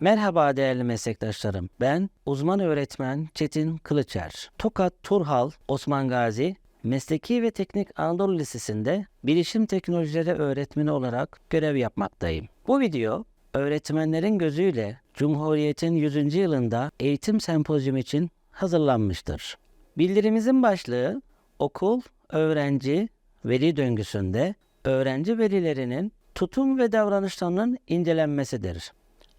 Merhaba değerli meslektaşlarım. Ben uzman öğretmen Çetin Kılıçer. Tokat Turhal Osman Gazi Mesleki ve Teknik Anadolu Lisesi'nde bilişim teknolojileri öğretmeni olarak görev yapmaktayım. Bu video öğretmenlerin gözüyle Cumhuriyet'in 100. yılında eğitim sempozyumu için hazırlanmıştır. Bildirimizin başlığı okul, öğrenci, veli döngüsünde öğrenci velilerinin tutum ve davranışlarının incelenmesidir.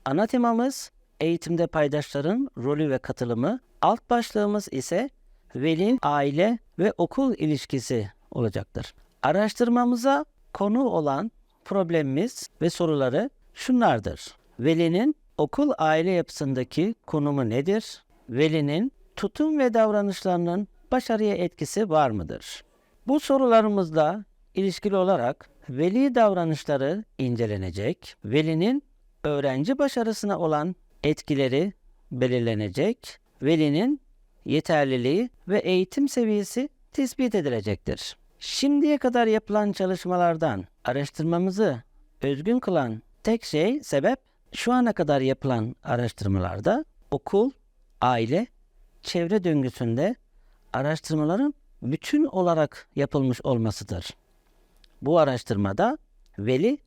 Ana temamız eğitimde paydaşların rolü ve katılımı, alt başlığımız ise veli, aile ve okul ilişkisi olacaktır. Araştırmamıza konu olan problemimiz ve soruları şunlardır. Velinin okul aile yapısındaki konumu nedir? Velinin tutum ve davranışlarının başarıya etkisi var mıdır? Bu sorularımızla ilişkili olarak veli davranışları incelenecek, velinin öğrenci başarısına olan etkileri belirlenecek, velinin yeterliliği ve eğitim seviyesi tespit edilecektir. Şimdiye kadar yapılan çalışmalardan araştırmamızı özgün kılan tek şey sebep şu ana kadar yapılan araştırmalarda okul, aile, çevre döngüsünde araştırmaların bütün olarak yapılmış olmasıdır. Bu araştırmada veli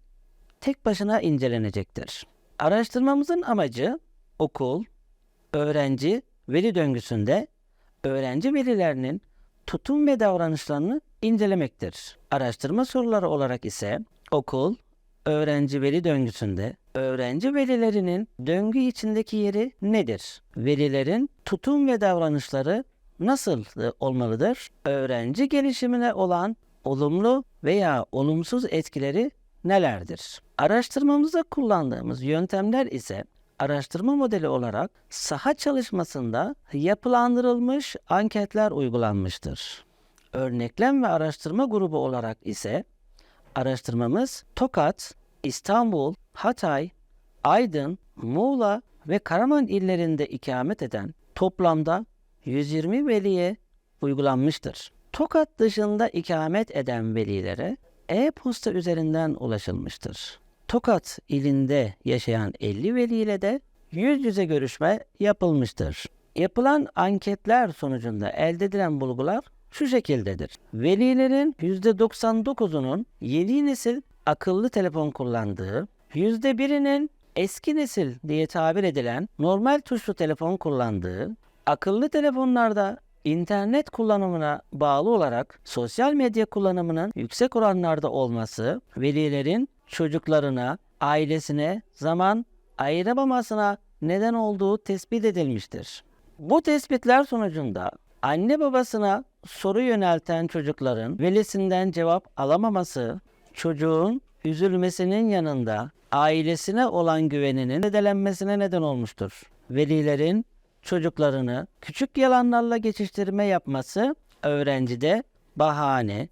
tek başına incelenecektir. Araştırmamızın amacı okul, öğrenci, veli döngüsünde öğrenci velilerinin tutum ve davranışlarını incelemektir. Araştırma soruları olarak ise okul, öğrenci veli döngüsünde öğrenci velilerinin döngü içindeki yeri nedir? Velilerin tutum ve davranışları nasıl olmalıdır? Öğrenci gelişimine olan olumlu veya olumsuz etkileri nelerdir? Araştırmamızda kullandığımız yöntemler ise araştırma modeli olarak saha çalışmasında yapılandırılmış anketler uygulanmıştır. Örneklem ve araştırma grubu olarak ise araştırmamız Tokat, İstanbul, Hatay, Aydın, Muğla ve Karaman illerinde ikamet eden toplamda 120 veliye uygulanmıştır. Tokat dışında ikamet eden velilere e-posta üzerinden ulaşılmıştır. Tokat ilinde yaşayan 50 veliyle de yüz yüze görüşme yapılmıştır. Yapılan anketler sonucunda elde edilen bulgular şu şekildedir. Velilerin %99'unun yeni nesil akıllı telefon kullandığı, %1'inin eski nesil diye tabir edilen normal tuşlu telefon kullandığı, akıllı telefonlarda internet kullanımına bağlı olarak sosyal medya kullanımının yüksek oranlarda olması, velilerin çocuklarına, ailesine zaman ayıramamasına neden olduğu tespit edilmiştir. Bu tespitler sonucunda anne babasına soru yönelten çocukların velisinden cevap alamaması, çocuğun üzülmesinin yanında ailesine olan güveninin zedelenmesine neden olmuştur. Velilerin çocuklarını küçük yalanlarla geçiştirme yapması öğrencide bahane,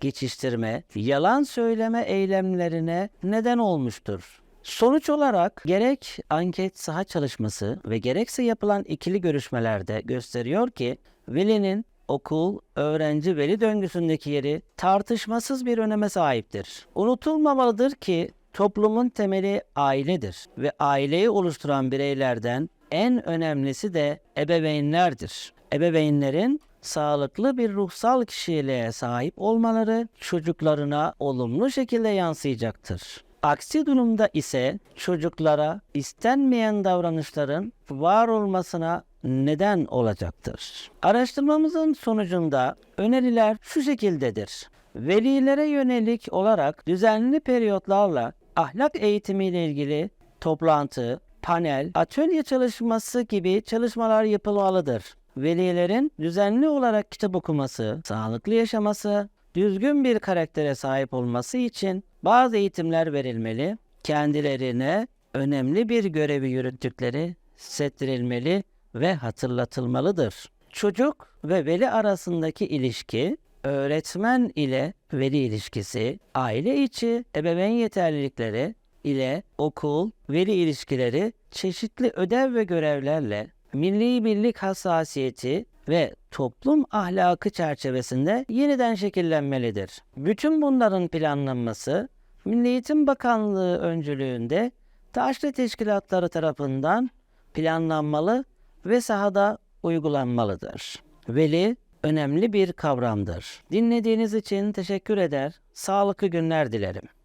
geçiştirme, yalan söyleme eylemlerine neden olmuştur. Sonuç olarak gerek anket saha çalışması ve gerekse yapılan ikili görüşmelerde gösteriyor ki velinin okul, öğrenci, veli döngüsündeki yeri tartışmasız bir öneme sahiptir. Unutulmamalıdır ki toplumun temeli ailedir ve aileyi oluşturan bireylerden en önemlisi de ebeveynlerdir. Ebeveynlerin sağlıklı bir ruhsal kişiliğe sahip olmaları çocuklarına olumlu şekilde yansıyacaktır. Aksi durumda ise çocuklara istenmeyen davranışların var olmasına neden olacaktır. Araştırmamızın sonucunda öneriler şu şekildedir. Velilere yönelik olarak düzenli periyotlarla ahlak eğitimiyle ilgili toplantı, panel, atölye çalışması gibi çalışmalar yapılmalıdır. Velilerin düzenli olarak kitap okuması, sağlıklı yaşaması, düzgün bir karaktere sahip olması için bazı eğitimler verilmeli, kendilerine önemli bir görevi yürüttükleri hissettirilmeli ve hatırlatılmalıdır. Çocuk ve veli arasındaki ilişki, öğretmen ile veli ilişkisi, aile içi ebeveyn yeterlilikleri ile okul, veli ilişkileri çeşitli ödev ve görevlerle milli birlik hassasiyeti ve toplum ahlakı çerçevesinde yeniden şekillenmelidir. Bütün bunların planlanması Milli Eğitim Bakanlığı öncülüğünde taşlı teşkilatları tarafından planlanmalı ve sahada uygulanmalıdır. Veli önemli bir kavramdır. Dinlediğiniz için teşekkür eder, sağlıklı günler dilerim.